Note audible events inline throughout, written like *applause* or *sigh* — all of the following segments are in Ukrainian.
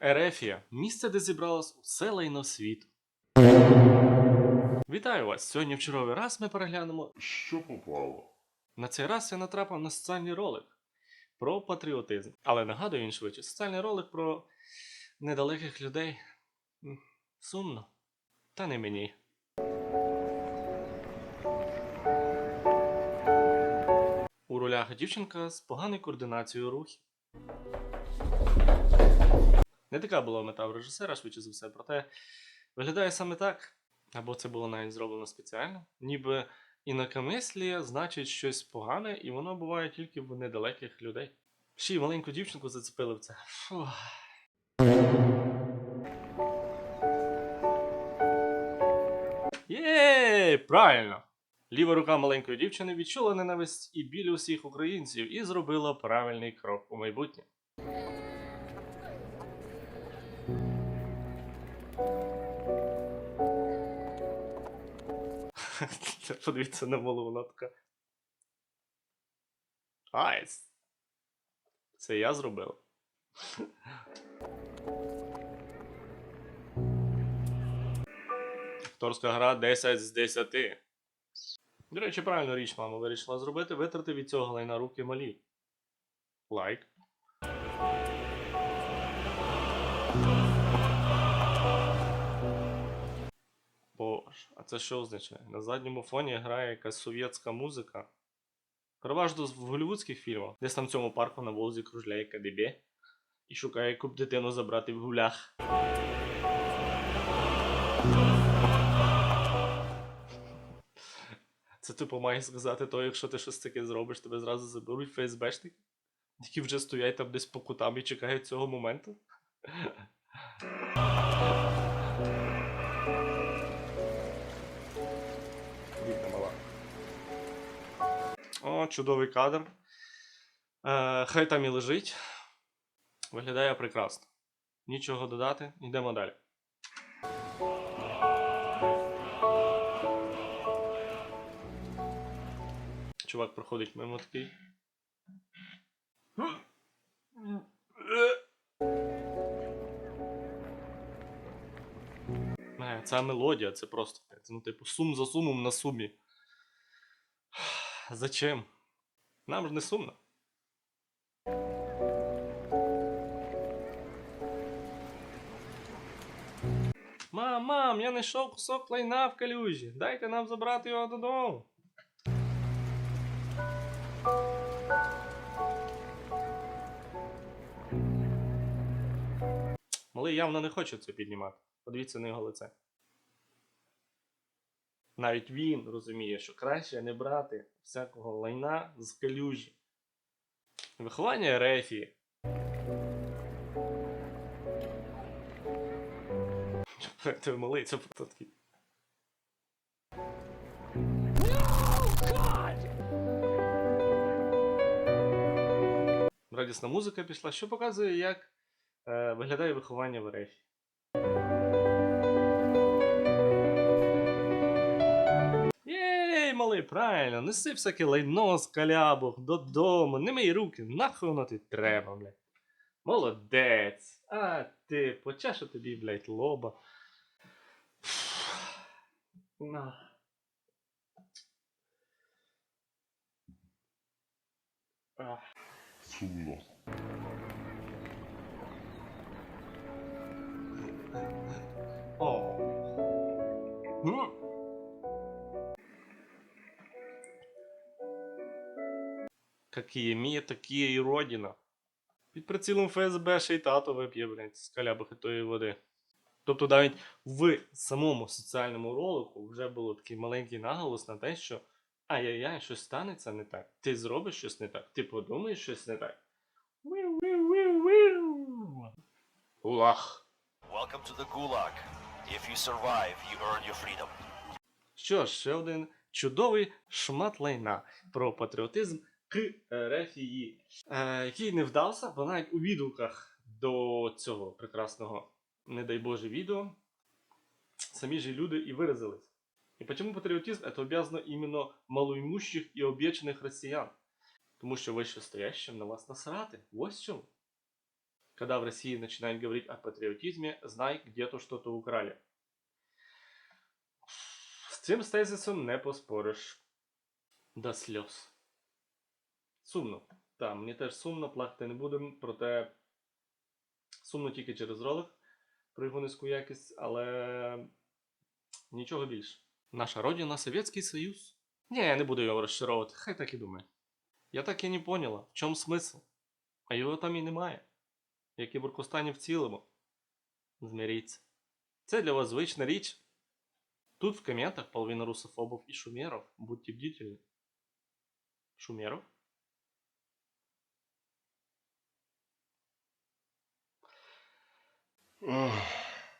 Ерефія місце, де зібралось усе лайно світу. Вітаю вас! Сьогодні в черговий раз ми переглянемо. Що попало? На цей раз я натрапив на соціальний ролик про патріотизм. Але нагадую він швидше, соціальний ролик про недалеких людей. Сумно. Та не мені. У ролях дівчинка з поганою координацією рухів. Не така була мета в режисера, швидше за все, проте виглядає саме так. Або це було навіть зроблено спеціально. Ніби інакомислія значить щось погане, і воно буває тільки в недалеких людей. Ще й маленьку дівчинку зацепили в це. Фух. Правильно! Ліва рука маленької дівчини відчула ненависть і біль усіх українців і зробила правильний крок у майбутнє. *laughs* Подивіться на малу, вона така. Це я зробив. Акторська гра 10 з 10. До речі, правильну річ мама вирішила зробити, витрати від цього лайна руки малі. Лайк. Боже, а це що означає? На задньому фоні грає якась совєтська музика. Переважно в голівудських фільмах. Десь там в цьому парку на Волзі кружляє КДБ і шукає яку б дитину забрати в гулях. Це типу має сказати то, якщо ти щось таке зробиш, тебе зразу заберуть ФСБшники, які вже стоять там десь по кутам і чекають цього моменту. Чудовий кадр. Е, хай там і лежить. Виглядає прекрасно. Нічого додати, йдемо далі. Чувак проходить мимо такий. Не, ця мелодія, це просто. Ну, типу, сум за сумом на сумі. Зачем? Нам ж не сумно. Мам, мам, я знайшов кусок лайна в калюжі. Дайте нам забрати його додому. Малий явно не хоче це піднімати. Подивіться на його лице. Навіть він розуміє, що краще не брати всякого лайна з калюжі. Виховання рефії. *laughs* Ти малий, це просто такий. Радісна музика пішла, що показує, як е, виглядає виховання в рефі. Малий, правильно, неси всяке лайно з калябок додому, не мий руки, нахуй воно ти треба, блядь. Молодець. А ти, почашу тобі, блядь, лоба. На. Сумно. Какие мія, такі і родина. Під прицілом ФСБ ще й тато вип'є, блядь, з калябухи тої води. Тобто навіть в самому соціальному ролику вже було такий маленький наголос на те, що ай-яй-яй, щось станеться не так. Ти зробиш щось не так, ти подумаєш щось не так. Виу-виу-виу-виу. Welcome to the Gulag. If you survive, you earn your freedom. Що ж, ще один чудовий шмат лайна про патріотизм к рефії, е, який не вдався, бо навіть у відгуках до цього прекрасного, не дай Боже, відео самі ж люди і виразились. И почему патриотизм это обязано именно малоимущих и об'єчених росіян? Тому що вищестоящим на вас насрати. Ось чому. когда в России начинают говорить о патриотизме, знай, где-то что-то украли. З цим тезисом не поспориш. До сльоз. Сумно. Так, мені теж сумно, плакати не будемо, проте сумно тільки через ролик про його низьку якість, але нічого більше. Наша родина Совєтський Союз. Ні, я не буду його розчаровувати, хай так і думає. Я так і не поняла, в чому смисл. А його там і немає. Як і Буркостані в цілому. Змиріться. Це для вас звична річ. Тут в комментах половина русофобов и шумеров. Будьте бдительны. Шумеров?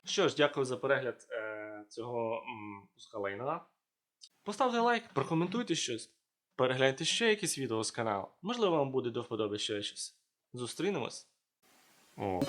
Що ж, дякую за перегляд е, цього м. Поставте лайк, прокоментуйте щось. Перегляньте ще якісь відео з каналу. Можливо, вам буде до вподоби ще щось. Зустрінемось. О.